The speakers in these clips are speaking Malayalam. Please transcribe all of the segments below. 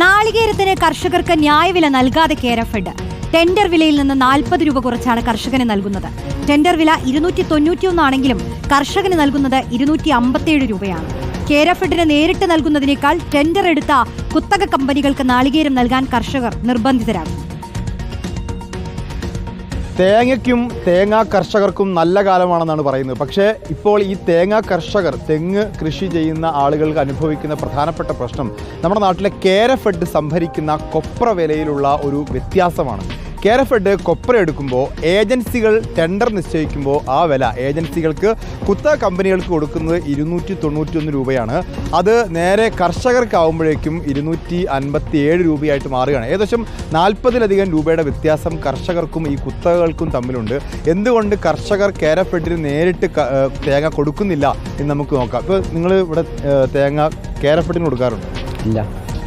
നാളികേരത്തിന് കർഷകർക്ക് ന്യായവില നൽകാതെ കേരഫെഡ് ടെൻഡർ വിലയിൽ നിന്ന് നാൽപ്പത് രൂപ കുറച്ചാണ് കർഷകന് നൽകുന്നത്. ടെൻഡർ വില ഇരുന്നൂറ്റി തൊണ്ണൂറ്റിയൊന്നാണെങ്കിലും കർഷകന് നൽകുന്നത് ഇരുന്നൂറ്റി അമ്പത്തിയേഴ് രൂപയാണ് കേരഫെഡിന് നേരിട്ട് നൽകുന്നതിനേക്കാൾ ടെൻഡർ എടുത്ത കുത്തക കമ്പനികൾക്ക് നാളികേരം നൽകാൻ കർഷകർ നിർബന്ധിതരാകും തേങ്ങയ്ക്കും തേങ്ങാ കർഷകർക്കും നല്ല കാലമാണെന്നാണ് പറയുന്നത്. പക്ഷേ ഇപ്പോൾ ഈ തേങ്ങാ കർഷകർ തെങ്ങ് കൃഷി ചെയ്യുന്ന ആളുകൾക്ക് അനുഭവിക്കുന്ന പ്രധാനപ്പെട്ട പ്രശ്നം നമ്മുടെ നാട്ടിലെ കേരഫെഡ് സംഭരിക്കുന്ന കൊപ്ര വിലയിലുള്ള ഒരു വ്യത്യാസമാണ്. കേരഫെഡ് കൊപ്ര എടുക്കുമ്പോൾ ഏജൻസികൾ ടെൻഡർ നിശ്ചയിക്കുമ്പോൾ ആ വില ഏജൻസികൾക്ക് കുത്ത കമ്പനികൾക്ക് കൊടുക്കുന്നത് ഇരുന്നൂറ്റി തൊണ്ണൂറ്റി ഒന്ന് രൂപയാണ്. അത് നേരെ കർഷകർക്കാവുമ്പോഴേക്കും ഇരുന്നൂറ്റി അൻപത്തി ഏഴ് രൂപയായിട്ട് മാറുകയാണ്. ഏകദേശം നാൽപ്പതിലധികം രൂപയുടെ വ്യത്യാസം കർഷകർക്കും ഈ കുത്തകൾക്കും തമ്മിലുണ്ട്. എന്തുകൊണ്ട് കർഷകർ കേരഫെഡിന് നേരിട്ട് തേങ്ങ കൊടുക്കുന്നില്ല എന്ന് നമുക്ക് നോക്കാം. ഇപ്പോൾ നിങ്ങൾ ഇവിടെ തേങ്ങ കേരഫെഡിന് കൊടുക്കാറുണ്ട്? ഇല്ല.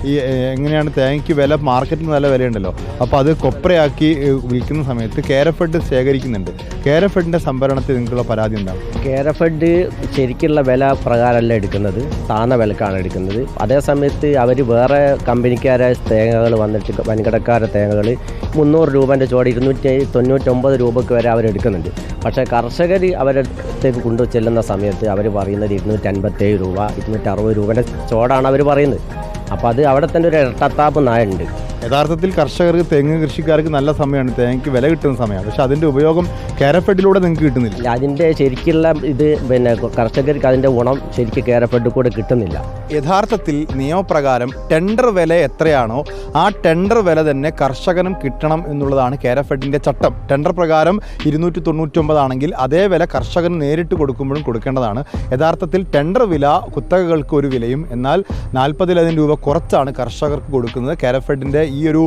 ഈ എങ്ങനെയാണ് തേങ്ങയ്ക്ക് വില മാർക്കറ്റിന് നല്ല വിലയുണ്ടല്ലോ. അപ്പോൾ അത് കൊപ്രയാക്കി വിൽക്കുന്ന സമയത്ത് കേരഫെഡ് ശേഖരിക്കുന്നുണ്ട്. കേരഫെഡിന്റെ സംഭരണത്തിൽ നിങ്ങൾക്കുള്ള പരാതി എന്താണ്? കേരഫെഡ് ശരിക്കുള്ള വില പ്രകാരമല്ല എടുക്കുന്നത്. താന്ന വിലക്കാണ് എടുക്കുന്നത്. അതേ സമയത്ത് അവർ വേറെ കമ്പനിക്കാരെ തേങ്ങകൾ വന്നിട്ട് വൻകിടക്കാരെ തേങ്ങകൾ മുന്നൂറ് രൂപേന്റെ ചോട് ഇരുന്നൂറ്റി തൊണ്ണൂറ്റൊമ്പത് രൂപയ്ക്ക് വരെ അവരെടുക്കുന്നുണ്ട് പക്ഷേ കർഷകർ അവരടുത്തേക്ക് കൊണ്ടു ചെല്ലുന്ന സമയത്ത് അവർ പറയുന്നത് ഇരുന്നൂറ്റി അൻപത്തേഴ് രൂപ ഇരുന്നൂറ്റി അറുപത് രൂപേന്റെ ചോടാണ് അവർ പറയുന്നത്. അപ്പോൾ അത് അവിടെ തന്നെ ഒരു ഇരട്ടത്താപ്പ് നായുണ്ട്. യഥാർത്ഥത്തിൽ കർഷകർക്ക് തെങ്ങ് കൃഷിക്കാർക്ക് നല്ല സമയമാണ്. തേങ്ങയ്ക്ക് വില കിട്ടുന്ന സമയമാണ്. പക്ഷേ അതിന്റെ ഉപയോഗം കേരഫെഡിലൂടെ നിങ്ങൾക്ക് കിട്ടുന്നില്ല. അതിന്റെ ശരിക്കുള്ള ഇത് പിന്നെ കർഷകർക്ക് അതിന്റെ ഗുണം ശരിക്കും കേരഫെഡിൽ കൂടെ കിട്ടുന്നില്ല. യഥാർത്ഥത്തിൽ നിയമപ്രകാരം ടെൻഡർ വില എത്രയാണോ ആ ടെൻഡർ വില തന്നെ കർഷകനും കിട്ടണം എന്നുള്ളതാണ് കേരഫെഡിന്റെ ചട്ടം. ടെൻഡർ പ്രകാരം ഇരുന്നൂറ്റി തൊണ്ണൂറ്റൊമ്പതാണെങ്കിൽ അതേ വില കർഷകന് നേരിട്ട് കൊടുക്കുമ്പോഴും കൊടുക്കേണ്ടതാണ്. യഥാർത്ഥത്തിൽ ടെൻഡർ വില കുത്തകകൾക്ക് ഒരു വിലയും എന്നാൽ നാൽപ്പതിലധികം രൂപ കുറച്ചാണ് കർഷകർക്ക് കൊടുക്കുന്നത്. കേരഫെഡിന്റെ ഈ ഒരു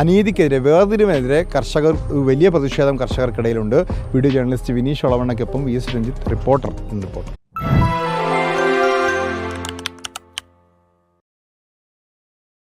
അനീതിക്കെതിരെ വേർതിരിവിനെതിരെ കർഷകർ വലിയ പ്രതിഷേധം കർഷകർക്കിടയിലുണ്ട്. വീഡിയോ ജേർണലിസ്റ്റ് വിനീഷ് ഒളവണ്ണയ്ക്കൊപ്പം വി എസ് രഞ്ജിത്ത് റിപ്പോർട്ടർ ഇന്ന്